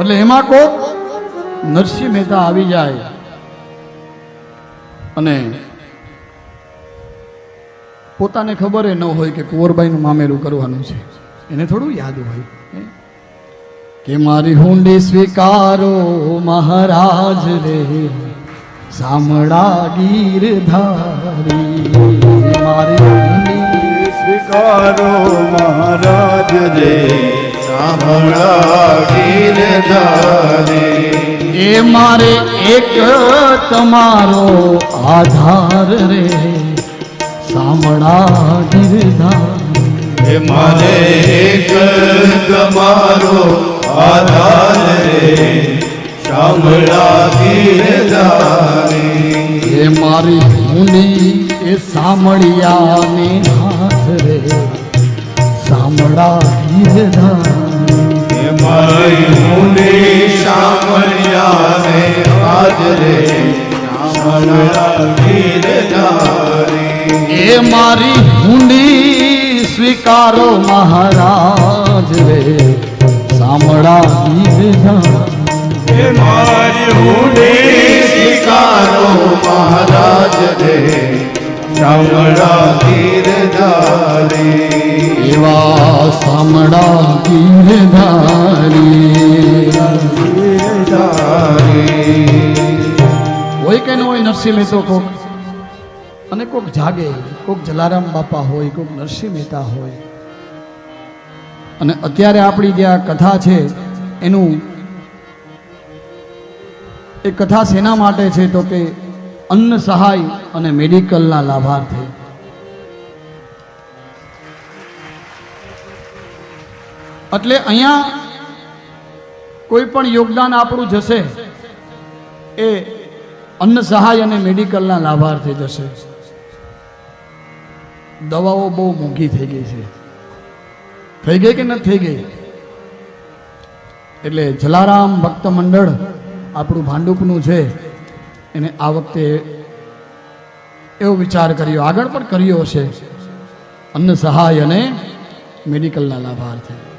એટલે એમાં કોક નરસિંહ મહેતા આવી જાય અને પોતાને ખબર ન હોય કે કુંવરબાઈનું મામેરું કરવાનું છે. એને થોડું યાદ હોય. કે મારી હુંડી સ્વીકારો મહારાજ રે સામળા ગીરધારી મારી હુંડી સ્વીકારો મહારાજ રે. સાંભળા એ મારે એક તમારો આધાર રે. સાંભળા ગિરધાર એ મારે એક તમારો આધાર રે. સાંભળા ગિરધાર એ મારી હુંડી એ સામળિયાને હાથ રે. સાંભળા ગીરધારી મારી મુંડી સાંભળ્યાને આજ રે સાંભળા ગીરધારી એ મારી હુંડી સ્વીકારો મહારાજ રે. સામળા ગીરધારી હે મારી હુંડી સ્વીકારો મહારાજ રે. સાંભળા ગીરધારી એવા સામળા ગીરધારી કે ન હોય, નરસિંહ મહેતો કોક. અને કોક જાગે, કોક જલારામ બાપા હોય, કોક નરસિંહ મહેતા હોય. અને અત્યારે આપણી જે આ કથા છે, એનું એ કથા શેના માટે છે, તો કે અન્ન સહાય અને મેડિકલના લાભાર્થે. એટલે અહીંયા કોઈ પણ યોગદાન આપણું જશે, એ અન્ન સહાય અને મેડિકલના લાભાર્થી જશે. દવાઓ બહુ મોંઘી થઈ ગઈ છે. થઈ ગઈ કે ન થઈ ગઈ? એટલે જલારામ ભક્ત મંડળ આપણું ભાંડુપનું છે. એને આ વખતે એવો વિચાર કર્યો, આગળ પણ કર્યો હશે. અન્ન સહાય અને મેડિકલના લાભાર્થે.